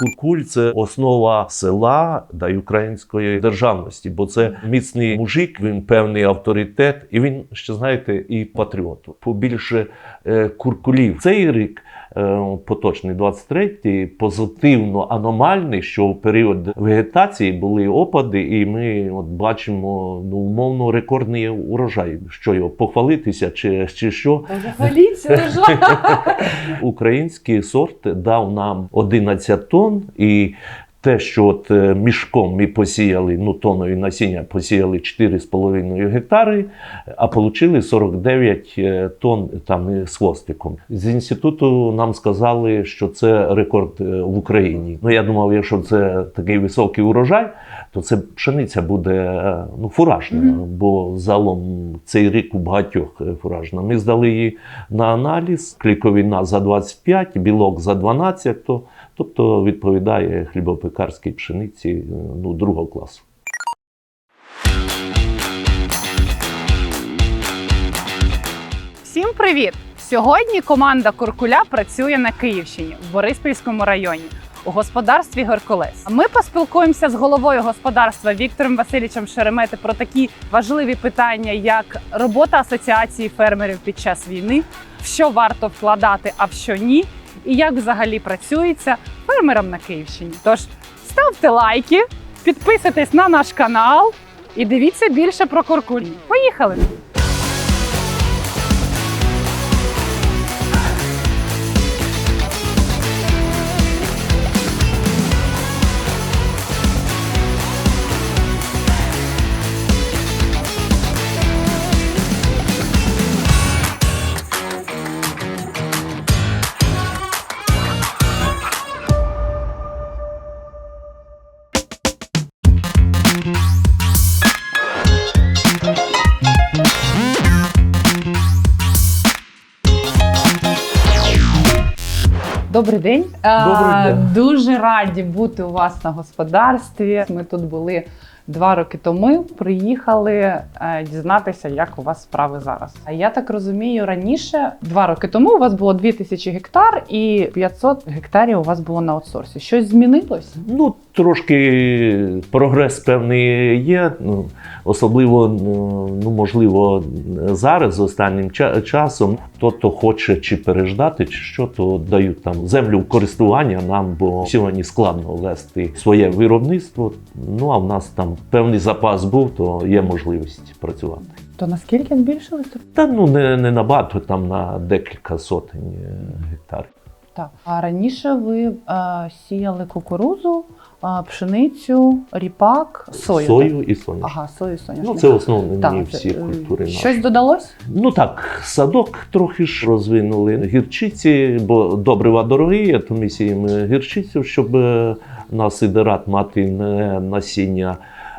Куркуль це основа села да й української державності, бо це міцний мужик, він певний авторитет, і він ще знаєте, і патріот. Побільше е, куркулів. Цей рік. Е, Поточний 23-й позитивно аномальний, що в період вегетації були опади, і ми от бачимо ну умовно рекордний урожай. Що його похвалитися, чи, чи що хваліться, Український сорт дав нам 11 тонн, і те, що от е, мішком ми посіяли, ну тонною насіння посіяли 4,5 гектари, а отримали 49 е, тонн там з хвостиком. З інституту нам сказали, що це рекорд е, в Україні. Ну я думав, якщо це такий високий урожай, то це пшениця буде ну, фуражна, Мгм. бо загалом цей рік у багатьох фуражна. Ми здали її на аналіз, кліковина за 25, білок за 12, то, тобто відповідає хлібопекарській пшениці е, ну, другого класу. Всім привіт! Сьогодні команда Куркуля працює на Київщині в Бориспільському районі у господарстві Геркулес. Ми поспілкуємося з головою господарства Віктором Васильовичем Шеремети про такі важливі питання, як робота асоціації фермерів під час війни, в що варто вкладати, а в що ні, і як взагалі працюється фермерам на Київщині. Тож ставте лайки, підписуйтесь на наш канал і дивіться більше про куркуль. Поїхали! Добрий день. Добрий день. Дуже раді бути у вас на господарстві. Ми тут були два роки тому. Приїхали е, дізнатися, як у вас справи зараз. А я так розумію, раніше два роки тому у вас було 2000 гектар і 500 гектарів у вас було на аутсорсі. Щось змінилось? Ну, трошки прогрес певний є. Ну, особливо, ну, ну, можливо, зараз, з останнім часом, хто то хоче чи переждати, чи що, то дають там землю в користування нам, бо сьогодні складно вести своє виробництво. Ну а в нас там певний запас був, то є можливість працювати. То наскільки збільшилось? Та ну не, не набагато, там на декілька сотень е, гектарів. Так. А раніше ви е, сіяли кукурузу, е, пшеницю, ріпак, сою. Сою так? і соняшник. Ага, сою, соняшник. Ну, це основні Так, всі це, культури. наші. Щось додалось? Ну так, садок трохи ж розвинули гірчиці, бо добрива дорогі, то ми сіємо гірчицю, щоб нас на сидерат мати не насіння.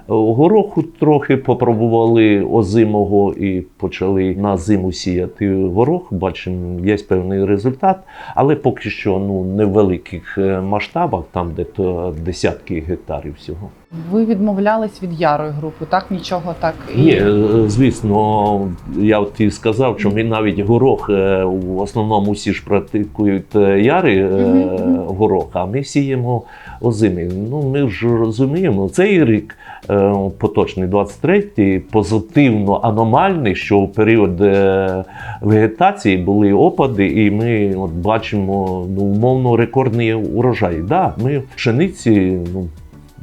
Гороху трохи попробували озимого і почали на зиму сіяти горох. Бачимо, є певний результат, але поки що ну, не в великих е, масштабах, там де то десятки гектарів всього. Ви відмовлялись від ярої групи, так? Нічого так Ні, е, звісно, я от і сказав, що ми навіть горох е, в основному всі ж практикують е, яри е, мгм. горох, а ми сіємо озимий. Ну ми ж розуміємо, цей рік е, поточний 23-й позитивно аномальний, що в період е, вегетації були опади, і ми от бачимо ну, умовно рекордний урожай. Да, ми в пшениці, ну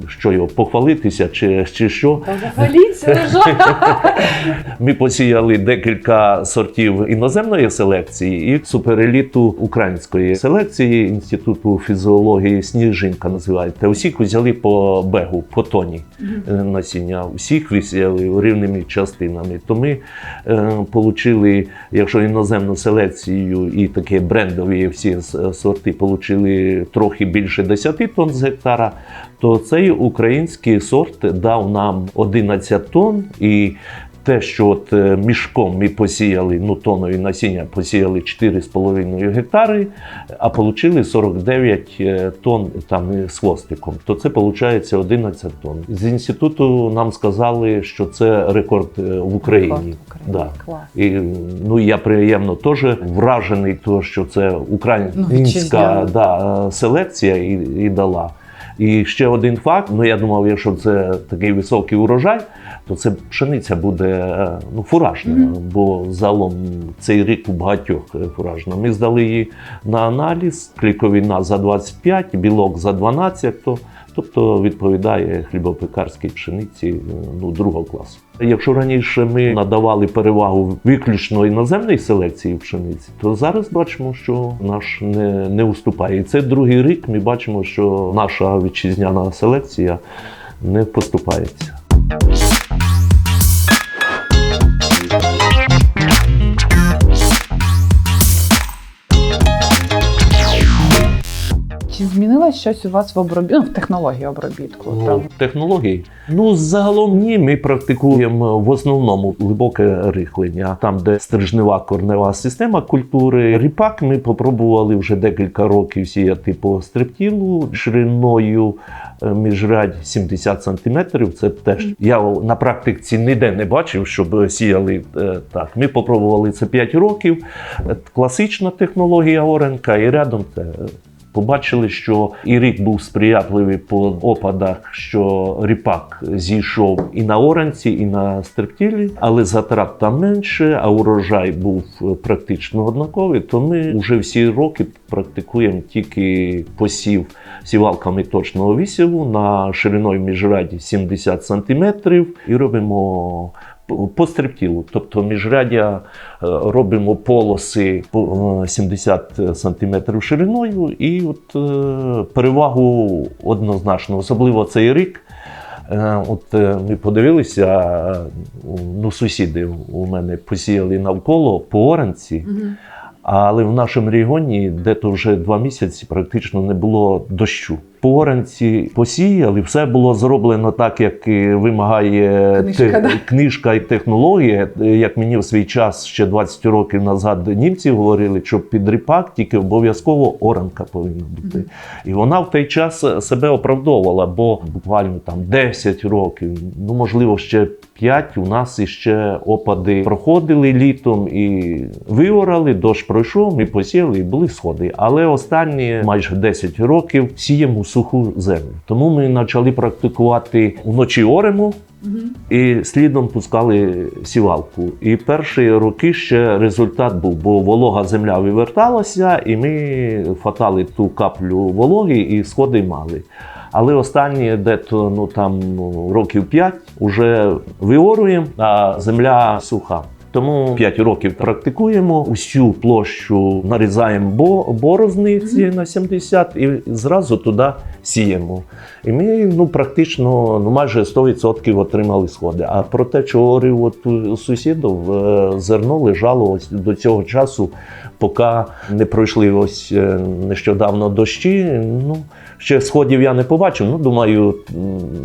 що його похвалитися, чи, чи що. Та Ми посіяли декілька сортів іноземної селекції і супереліту української селекції інституту фізіології Сніжинка називається. Усіх взяли по бегу, по тоні е, насіння. Всіх висіяли рівними частинами. То ми е, якщо іноземну селекцію і такі брендові всі сорти отримали трохи більше 10 тонн з гектара, то цей український сорт дав нам 11 тонн і те, що от е, мішком ми посіяли, ну тонові насіння посіяли 4,5 гектари, а отримали 49 е, тонн там з хвостиком, то це виходить 11 тонн. З інституту нам сказали, що це рекорд е, в Україні. Рекорд в Україні. Да. Клас. І ну я приємно теж вражений, то що це Ну, українська вітчизняна. да, селекція і, і дала. І ще один факт: ну я думав, якщо це такий високий урожай, то це пшениця буде е, ну, фуражна, Мгм. бо залом цей рік у багатьох е, фуражна. Ми здали її на аналіз, кліковіна за 25, білок за 12, то, тобто відповідає хлібопекарській пшениці е, ну, другого класу. Якщо раніше ми надавали перевагу виключно іноземної селекції пшениці, то зараз бачимо, що наш не, не уступає. І це другий рік. Ми бачимо, що наша вітчизняна селекція не поступається. Чи змінилось щось у вас в обробітку, ну, в технології обробітку? Ну, Там? технології. Ну, загалом ні. Ми практикуємо в основному глибоке рихлення, там, де стрижнева корнева система культури. Ріпак ми попробували вже декілька років сіяти по стрептілу шириною е, міжрядь 70 сантиметрів. Це теж я на практиці ніде не бачив, щоб сіяли е, так. Ми попробували це 5 років. Е, Класична технологія оренка, і рядом це. Побачили, що і рік був сприятливий по опадах, що ріпак зійшов і на оранці, і на стрептілі, але затрат там менше, а урожай був е, практично однаковий. То ми вже всі роки практикуємо тільки посів сівалками точного висіву на шириною міжраді 70 см і робимо по стрептілу. Тобто міжрядя е, робимо полоси по е, 70 см шириною, і от е, перевагу однозначно, особливо цей рік. От ми подивилися, ну сусіди у мене посіяли навколо по оранці, але в нашому регіоні де-то вже два місяці практично не було дощу. По оранці посіяли, все було зроблено так, як вимагає Книжка, те- да. книжка і технологія. Як мені в свій час ще 20 років назад німці говорили, що під ріпак тільки обов'язково оранка повинна бути. І вона в той час себе оправдовувала, бо буквально там 10 років, ну можливо, ще 5, у нас іще опади проходили літом і виорали, дощ пройшов, ми посіяли і були сходи. Але останні майже 10 років сіємо суху землю. Тому ми почали практикувати вночі оремо. І слідом пускали сівалку. І перші роки ще результат був, бо волога земля виверталася, і ми хватали ту каплю вологи і сходи мали. Але останні дето ну там років 5 вже виоруємо, а земля суха. Тому 5 років практикуємо усю площу нарізаємо бо- борозниці на 70 і зразу туди сіємо. І ми ну, практично ну, майже 100% отримали сходи. А про те, що говорив от у сусідів, е, зерно лежало ось до цього часу, поки не пройшли ось е, нещодавно дощі. Ну, ще сходів я не побачив. Ну, думаю,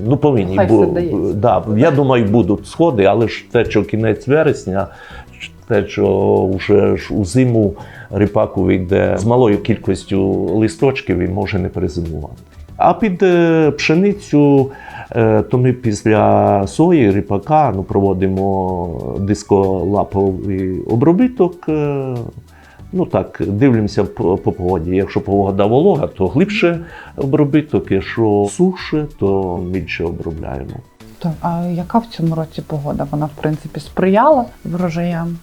ну повинні Хай все бу- Да, я думаю, будуть сходи, але ж те, що кінець вересня, те, що вже ж у зиму ріпаку вийде з малою кількістю листочків і може не перезимувати. А під е, пшеницю, е, то ми після сої, ріпака ну, проводимо дисколаповий обробіток. Ну так, дивимося по, по погоді. Якщо погода волога, то глибше обробіток, якщо суше, то більше обробляємо. Так, а яка в цьому році погода? Вона, в принципі, сприяла врожаям?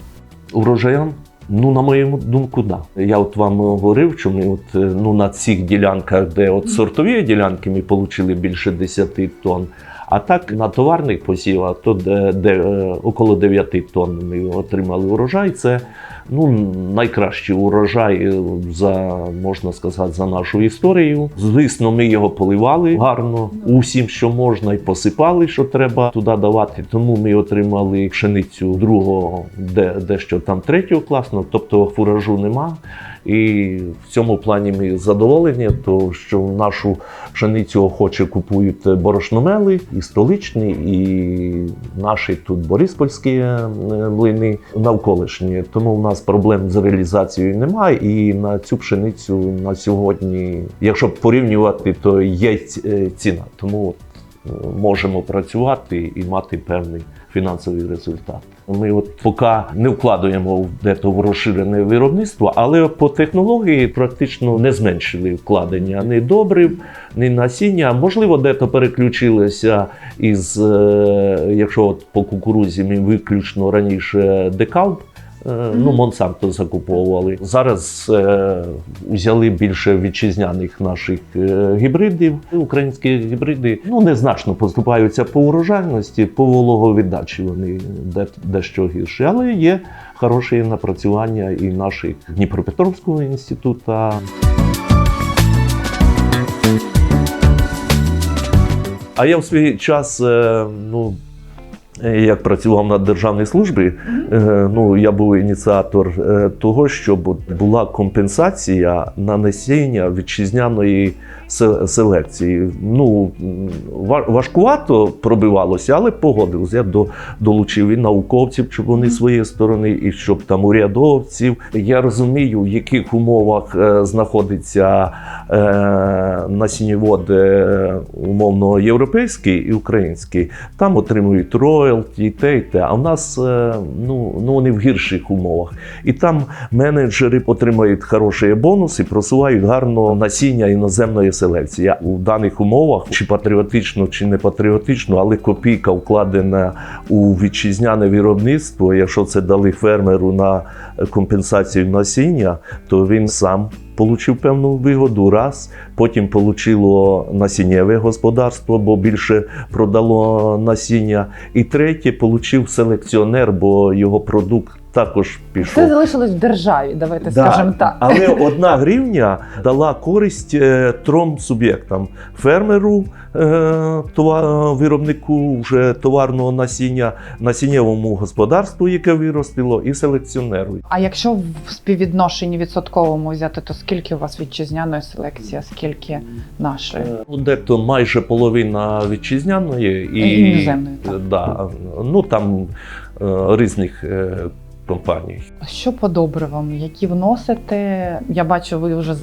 Урожаям? Ну, на мою думку, да. Я от вам говорив, що ми от, е, ну, на цих ділянках, де от сортові ділянки, ми отримали більше 10 тонн. А так на товарних посівах, то де, де е, около 9 тонн ми отримали урожай. Це ну, найкращий урожай е, за можна сказати за нашу історію. Звісно, ми його поливали гарно усім, що можна, і посипали, що треба туди давати. Тому ми отримали пшеницю другого, де дещо там третього класного, тобто фуражу нема. І в цьому плані ми задоволені, то що нашу пшеницю охоче купують борошномели і столичні, і наші тут бориспольські е, млини навколишні. Тому в нас проблем з реалізацією немає. І на цю пшеницю на сьогодні, якщо порівнювати, то є е, ціна. Тому е, можемо працювати і мати певний фінансовий результат. Ми от поки не вкладаємо в дето в розширене виробництво, але по технології практично не зменшили вкладення ні добрив, ні насіння. Можливо, дето переключилися із, е, якщо от по кукурузі ми виключно раніше декалб. Е, Ну, Монсанто закуповували. Зараз е, взяли більше вітчизняних наших е, гібридів. Українські гібриди ну незначно поступаються по урожайності, по вологовіддачі вони дещо гірші, але є хороші напрацювання і наших Дніпропетровського інституту. А я в свій час, е, ну. Е, Як працював на державній службі, е, ну я був ініціатор е, того, щоб була компенсація на насіння вітчизняної селекції. Ну важкувато пробивалося, але погодився. Я до, долучив і науковців, щоб вони своєї сторони, і щоб там урядовців. Я розумію, в яких умовах знаходиться насіннєвод е, умовно європейський і український. Там отримують роялті, те, і те. А в нас е, ну, ну вони в гірших умовах. І там менеджери отримують хороший бонус і просувають гарно насіння іноземної селекції. У даних умовах, чи патріотично, чи не патріотично, але копійка вкладена у вітчизняне виробництво. Якщо це дали фермеру на компенсацію насіння, то він сам. Получив певну вигоду раз, потім получило насіннєве господарство, бо більше продало насіння. І третє получив селекціонер, бо його продукт також пішов. Все залишилось в державі, давайте Да, скажемо так. Але одна гривня дала користь е, трьом суб'єктам: фермеру, е, товар- виробнику вже товарного насіння, насіннєвому господарству, яке виростило, і селекціонеру. А якщо в співвідношенні відсотковому взяти, то скільки у вас вітчизняної селекції, а скільки нашої? Ну, Дето майже половина вітчизняної і, І іноземної, так. Да, ну там е, різних е, компаній. Що по добривам? Які вносите? Я бачу, ви вже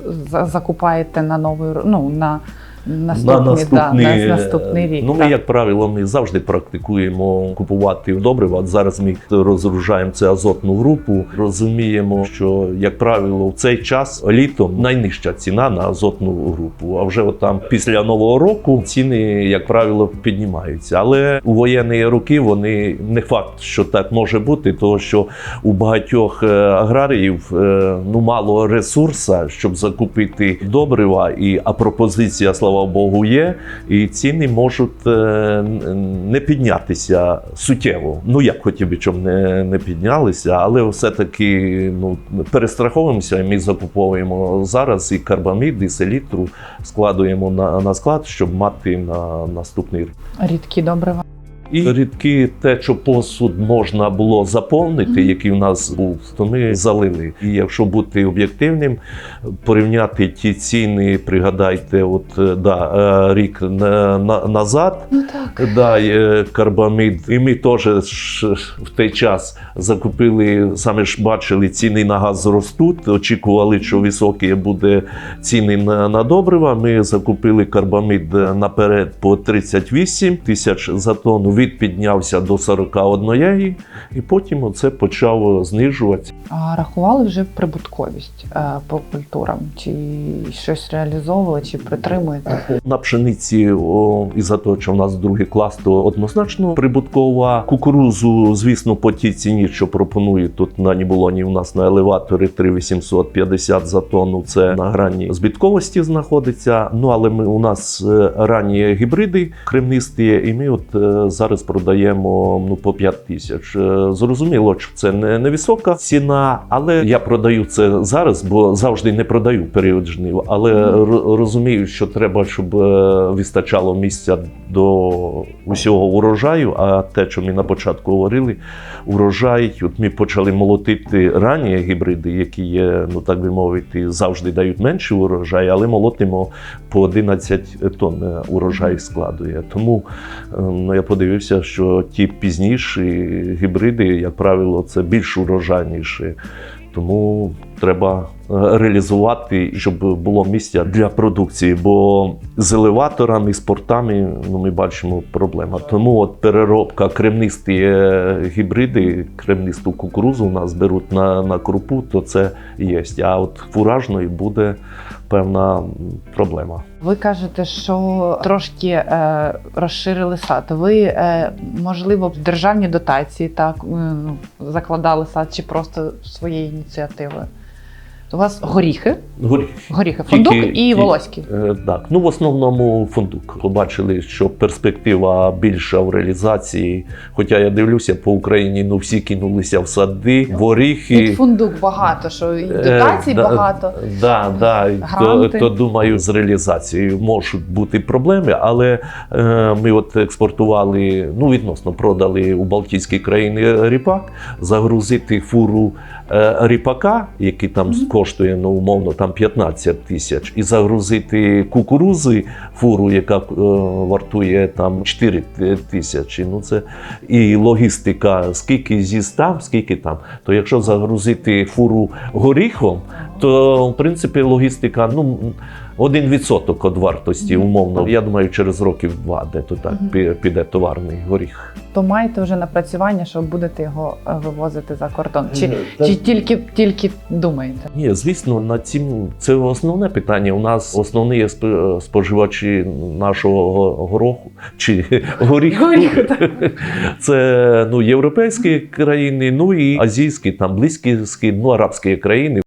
закупаєте на новий ну, на наступний, да, на наступний рік. Ну, ми, так. як правило, ми завжди практикуємо купувати добрива. От зараз ми розгружаємо це азотну групу. Розуміємо, що, як правило, в цей час літом найнижча ціна на азотну групу. А вже от там після нового року ціни, як правило, піднімаються. Але у воєнні роки вони не факт, що так може бути, тому що у багатьох е, аграріїв е, ну мало ресурса, щоб закупити добрива, і а пропозиція, слава Богу, є. І ціни можуть е, не піднятися суттєво. Ну як хотів би, щоб не, не піднялися, але все-таки ну перестраховуємося. Ми закуповуємо зараз і карбамід, і селітру складуємо на, на склад, щоб мати на наступний рік. Рідкі добрива. І рідки те, що посуд можна було заповнити, який в нас був, то ми залили. І якщо бути об'єктивним, порівняти ті ціни, пригадайте, от е, да, е, рік на, на, назад. Ну так. Да, е, карбамід. І ми теж в той час закупили, саме ж бачили, ціни на газ зростуть. Очікували, що високі буде ціни на, на добрива. Ми закупили карбамід наперед по 38 тисяч за тонну. Від піднявся до 41, і потім оце почав знижуватися. А рахували вже прибутковість е, по культурам? Чи щось реалізовували, чи притримуєте? На пшениці, о, із-за того, що в нас другий клас, то однозначно прибуткова. Кукурузу, звісно, по тій ціні, що пропонують тут на Нібулоні, у нас на елеваторі 3850 за тонну. Це на грані збитковості знаходиться. Ну але ми у нас е, ранні гібриди кремнисті, і ми от е, зараз зараз продаємо ну, по 5 тисяч. Е, Зрозуміло, що це не, не висока ціна, але я продаю це зараз, бо завжди не продаю період жнив. Але ро- розумію, що треба, щоб е, вистачало місця до усього урожаю. А те, що ми на початку говорили, урожай, от ми почали молотити ранні гібриди, які є, ну так би мовити, завжди дають менший урожай, але молотимо по 11 тонн е, урожай складує. Тому е, ну, я подивився, що ті пізніші гібриди, як правило, це більш урожайніші. Тому треба е, реалізувати, щоб було місця для продукції. Бо з елеваторами, з портами ну, ми бачимо проблема. Тому от переробка кремнисті е, гібриди, кремнисту кукурузу у нас беруть на, на крупу, то це є. А от фуражної буде певна проблема. Ви кажете, що трошки е, розширили сад. Ви, е, можливо, державні дотації так ну, закладали сад чи просто своєї ініціативи? У вас горіхи, Горіх. горіхи, фундук Тільки- і волоські. Е, Так, ну в основному фундук. Побачили, що перспектива більша в реалізації. Хоча я дивлюся по Україні, ну всі кинулися в сади, в оріхи. Під фундук багато, що і дотацій Е, да, багато. Да, да, то, то думаю, з реалізацією можуть бути проблеми, але е, ми от експортували, ну відносно продали у Балтійські країни ріпак, загрузити фуру ріпака, який там коштує ну, умовно там 15 тисяч, і загрузити кукурузи фуру, яка е, вартує там 4 тисячі. Ну це і логістика, скільки з'їзд там, скільки там. То якщо загрузити фуру горіхом, то в принципі логістика ну. Один відсоток від вартості, умовно. Я думаю, через років два, де то так піде товарний горіх. То маєте вже напрацювання, що будете його е, вивозити за кордон? Чи, Та- чи тільки, тільки думаєте? Ні, звісно, над цим це основне питання. У нас основні сп- споживачі нашого гороху чи горіху. Горіху, так. Це ну, європейські країни, ну і азійські, там близькі ну, арабські країни.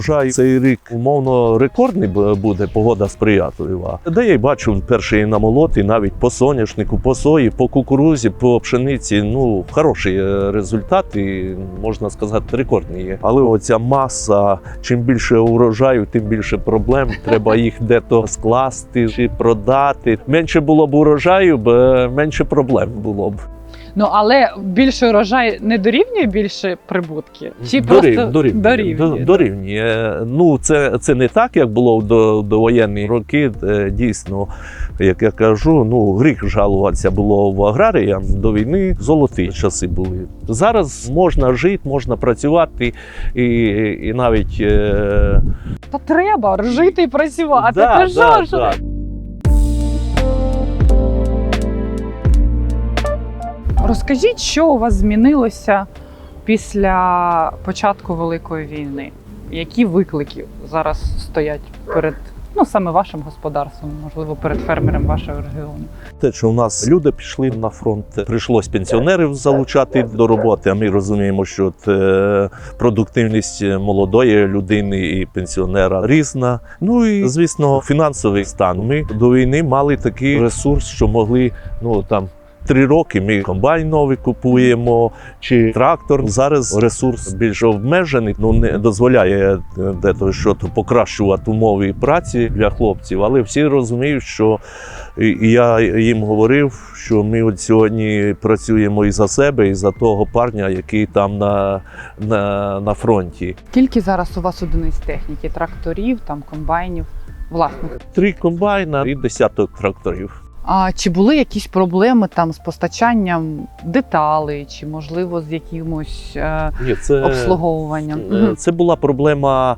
Урожай цей рік умовно рекордний буде, погода сприятлива. Де я й бачу перший намолот, і навіть по соняшнику, по сої, по кукурузі, по пшениці. Ну хороші е, результати, можна сказати, рекордні є. Але оця маса, чим більше урожаю, тим більше проблем. Треба їх де-то скласти чи продати. Менше було б урожаю, е, менше проблем було б. Ну але більше урожай не дорівнює більше прибутки? Чи Дорів- просто дорівнює. дорівнює? Дорівнює. Ну, це, це не так, як було в до, довоєнні роки. Е, Дійсно, як я кажу, ну гріх жалуватися було в аграріям до війни. Золоті часи були. Зараз можна жити, можна працювати і, і навіть. Е, Та треба жити і працювати. да, що да, ж? да. Розкажіть, що у вас змінилося після початку Великої війни? Які виклики зараз стоять перед ну саме вашим господарством, можливо, перед фермером вашого регіону? Те, що у нас люди пішли на фронт, прийшлось пенсіонерів залучати до роботи. А ми розуміємо, що е, продуктивність молодої людини і пенсіонера різна. Ну і звісно, фінансовий стан. Ми до війни мали такий ресурс, що могли ну там. Три роки ми комбайн новий купуємо чи трактор. Зараз ресурс більш обмежений, ну не дозволяє е, де то що то покращувати умови праці для хлопців. Але всі розуміють, що і і я їм говорив, що ми от сьогодні працюємо і за себе, і за того парня, який там на, на, на фронті. Скільки зараз у вас одиниць техніки, тракторів, там комбайнів, власних? Три комбайна і десяток тракторів. А чи були якісь проблеми там з постачанням деталей, чи можливо з якимось е, Ні, це обслуговуванням? Е, Мгм. Це була проблема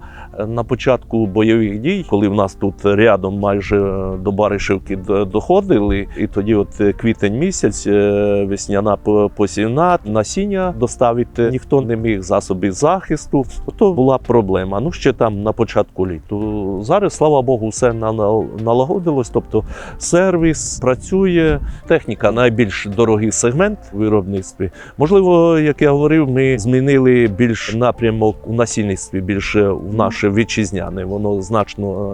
на початку бойових дій, коли в нас тут рядом майже до Баришевки доходили. І тоді, от е, квітень місяць, е, весняна по- посівна, насіння доставити ніхто не міг засоби захисту. То була проблема. Ну ще там на початку літу. Зараз, слава Богу, все на- на- налагодилось. Тобто сервіс, працює техніка, найбільш дорогий сегмент виробництві. Можливо, як я говорив, ми змінили більш напрямок у насільництві, більше в наше вітчизняне, воно значно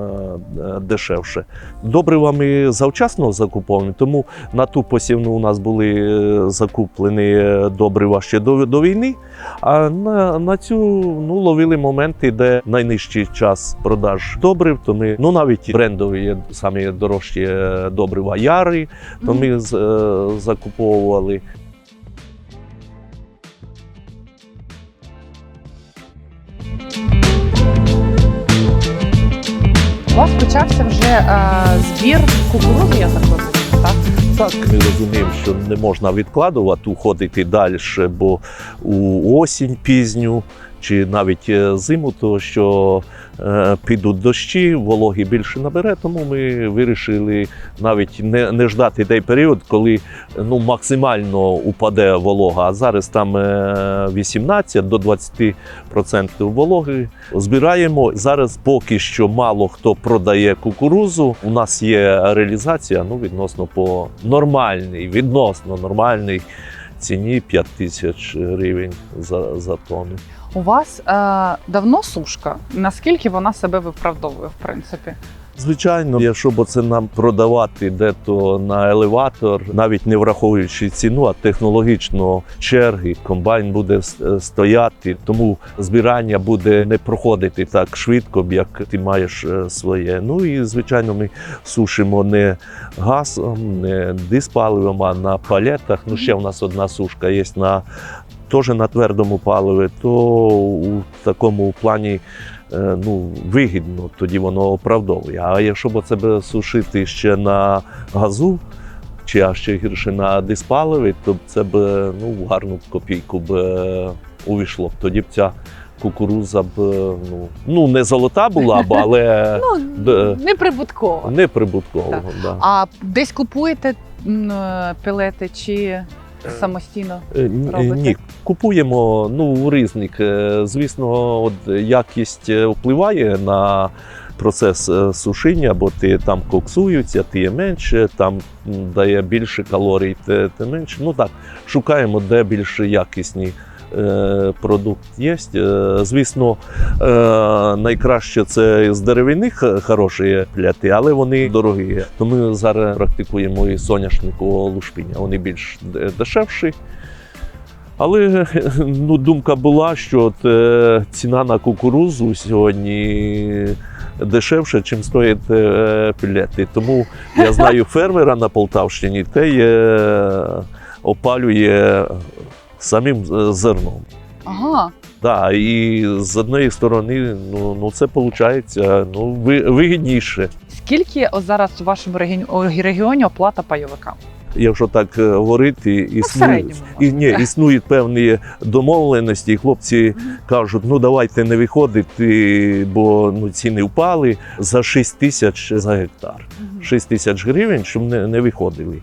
е, е, дешевше. Добрива ми завчасно закуповуємо, тому на ту посівну у нас були е, закуплені добрива ще до, до війни. А на, на цю ну, ловили моменти, де найнижчий час продаж добрив, то ми ну навіть брендові є самі дорожчі добрива яри, то ми з- е, закуповували. У вас почався вже е, збір кукурудзи, я так розумію, так? Так, ми розуміємо, що не можна відкладувати, уходити далі, бо у осінь пізню чи навіть е, зиму, то що е, підуть дощі, вологи більше набере, тому ми вирішили навіть не, не ждати той період, коли ну, максимально упаде волога. А зараз там е, 18 до 20% вологи. Збираємо зараз поки що мало хто продає кукурузу. У нас є реалізація ну, відносно по нормальній, відносно нормальній ціні 5 тисяч гривень за, за тонну. У вас е, давно сушка. Наскільки вона себе виправдовує, в принципі? Звичайно, якщо б це нам продавати де-то на елеватор, навіть не враховуючи ціну, а технологічно черги, комбайн буде стояти, тому збирання буде не проходити так швидко, як ти маєш е, своє. Ну і звичайно, ми сушимо не газом, не диспаливом, а на палетах. Ну ще в нас одна сушка є на теж на твердому паливі, то у такому плані е, ну, вигідно, тоді воно оправдовує. А якщо б це сушити ще на газу, чи а ще гірше на диспаливі, то б це б ну, в гарну копійку б е, увійшло. Тоді б ця кукуруза б е, ну, ну не золота була б, але Ну, не прибутково. не. Так. Да. А десь купуєте е, чи самостійно? Е, ні- робите? Ні, купуємо ну, у різних. Е, Звісно, от якість е, впливає на процес е, сушіння, бо ти там коксуються, ти є менше, там дає більше калорій, ти менше. Ну так, шукаємо, де більш якісні. Е, Продукт є. Е, Звісно, е, найкраще це з деревини хороші пляти, але вони дорогі. То ми зараз практикуємо і соняшникового лушпіння. Вони більш дешевші. Але ну, думка була, що от, е, ціна на кукурузу сьогодні дешевше, чим стоять е, пілети. Тому я знаю фермера на Полтавщині, те опалює самим е, зерном. Ага. Да, і з однієї сторони, ну, ну це виходить ну, ви- вигідніше. Скільки зараз у вашому регіоні, регіоні оплата пайовика? Якщо так е, говорити, існує, середньому, і, ні, існують певні домовленості, і хлопці кажуть, ну давайте не виходити, бо ну, ціни впали за 6 тисяч за гектар. 6 тисяч гривень, щоб не, не виходили.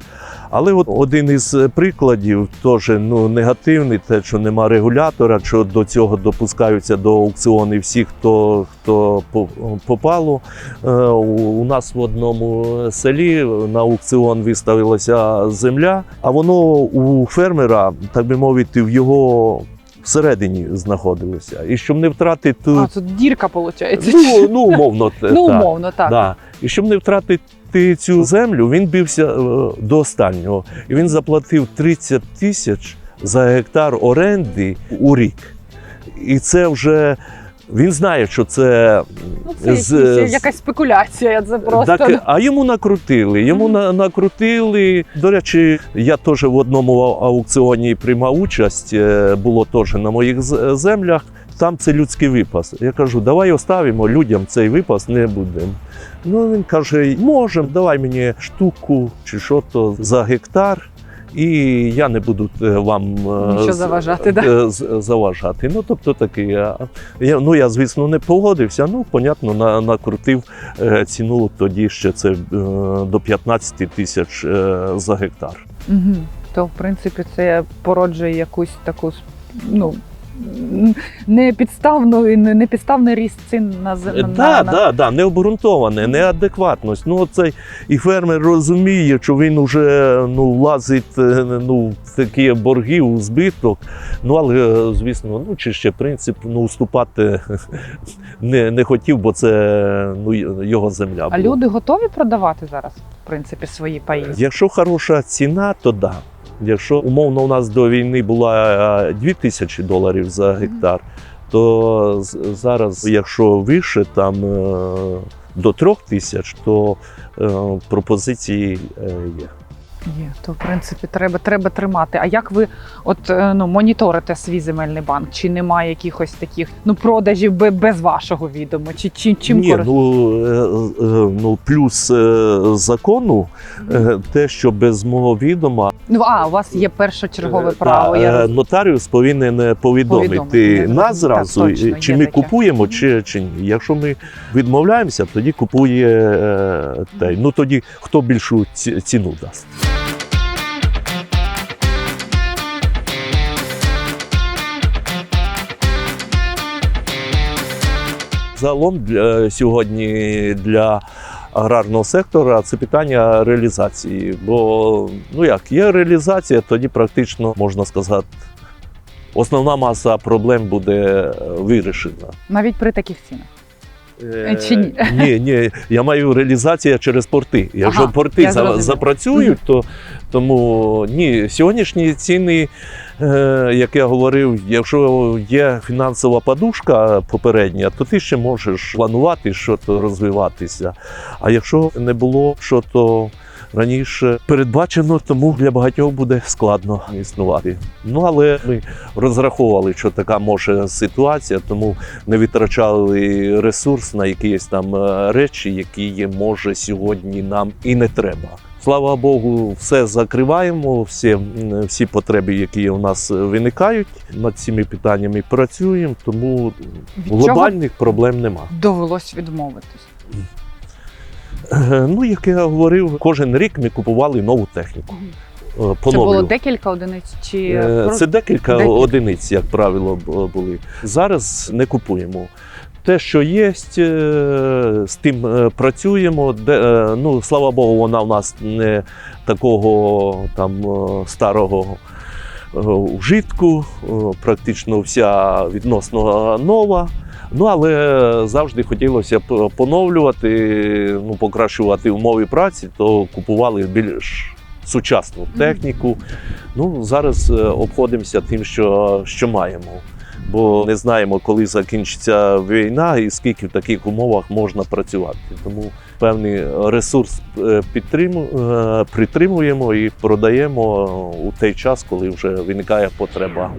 Але от один із прикладів теж ну, негативний, те, що нема регулятора, що до цього допускаються до аукціонів всі, хто, хто попало. Е, У у нас в одному селі на аукціон виставилася земля, а воно у фермера, так би мовити, в його всередині знаходилися. І щоб не втратити А, тут дірка виходить. ну, ну умовно, Ну, умовно, так. Да. І щоб не втратити цю землю, він бився е, до останнього. І він заплатив 30 тисяч за гектар оренди у рік. І це вже він знає, що це. Ну, це з- якісь- якась спекуляція, це просто. Так, а йому накрутили. Йому на, накрутили. До речі, я теж в одному аукціоні приймав участь. е, Було теж на моїх землях. Там це людський випас. Я кажу, давай оставимо людям цей випас, не будемо. Ну він каже: можемо, давай мені штуку чи що то за гектар. І я не буду е, вам е, Нічого з- заважати, да? е, з- заважати. Ну, тобто такий. Я, ну, я, звісно, не погодився. Ну, понятно, на, накрутив ціну тоді ще це до 15 тисяч за гектар. Угу. То, в принципі, це породжує якусь таку ну, непідставну, непідставний ріст цін на з- на, Да, на, да, да, необґрунтоване, неадекватність. Ну, оцей, і фермер розуміє, що він вже ну, влазить е, ну, в такі борги, у збиток. Ну, але, е, звісно, ну, чи ще принцип ну, уступати не, не хотів, бо це ну, його земля. А люди готові продавати зараз, в принципі, свої паї? Якщо хороша ціна, то да. Якщо умовно у нас до війни була 2 тисячі доларів за гектар, то зараз, якщо вище там е, до 3 тисяч, то е, пропозиції е, є. Є, то в принципі треба, треба тримати. А як ви от е, ну моніторите свій земельний банк? Чи немає якихось таких ну продажів бе- без вашого відома? Чи, чи чим Ні, корис- ну, е, е, ну плюс закону, те, що без мого відома Ну, а у вас є першочергове право. та, я нотаріус повинен повідомити Повідомити, нас так, зразу, точно, чи ми таке. купуємо, чи, чи ні. Якщо ми відмовляємося, тоді купує той. Ну тоді хто більшу ціну дасть. Загалом для, сьогодні для аграрного сектора це питання реалізації. Бо ну як є реалізація, тоді практично можна сказати, основна маса проблем буде е, вирішена. навіть при таких цінах. Е, Чи ні? Ні, ні, я маю реалізація через порти. Якщо Ага, порти я за- запрацюють, то тому ні, сьогоднішні ціни, е, як я говорив, якщо є фінансова подушка попередня, то ти ще можеш планувати, що то розвиватися. А якщо не було що то раніше передбачено, тому для багатьох буде складно існувати. Ну але ми розраховували, що така може ситуація, тому не витрачали ресурс на якісь там е, речі, які є, може сьогодні нам і не треба. Слава Богу, все закриваємо, всі, всі потреби, які у нас виникають, над цими питаннями працюємо, тому Від глобальних проблем нема. довелось відмовитись? Е, Ну, як я говорив, кожен рік ми купували нову техніку. Це було декілька одиниць чи Е, Це декілька, Декілька. одиниць, як правило, були. Зараз не купуємо. Те, що є, е, з тим працюємо. Де, ну, слава Богу, вона в нас не такого там старого вжитку, практично вся відносно нова. Ну, але завжди хотілося б поновлювати, ну, покращувати умови праці, то купували більш сучасну техніку. Ну, зараз е, обходимося тим, що, що маємо. Бо не знаємо, коли закінчиться війна і скільки в таких умовах можна працювати. Тому певний ресурс е, підтрим- е, притримуємо і продаємо у той час, коли вже виникає потреба.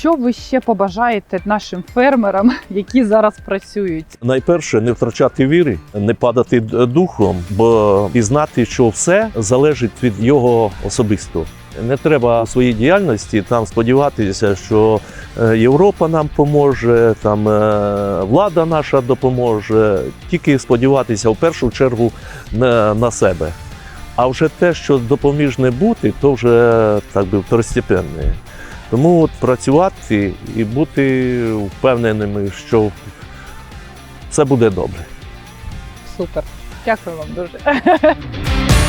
Що ви ще побажаєте нашим фермерам, які зараз працюють? Найперше не втрачати віри, не падати духом, бо пізнати, що все залежить від його особисто. Не треба у своїй діяльності там сподіватися, що е, Європа нам поможе, там е, влада наша допоможе. Тільки сподіватися в першу чергу на себе. А вже те, що допоміжне бути, то вже так би второстепенне. Тому от працювати і бути впевненими, що все буде добре. Супер. Дякую вам дуже.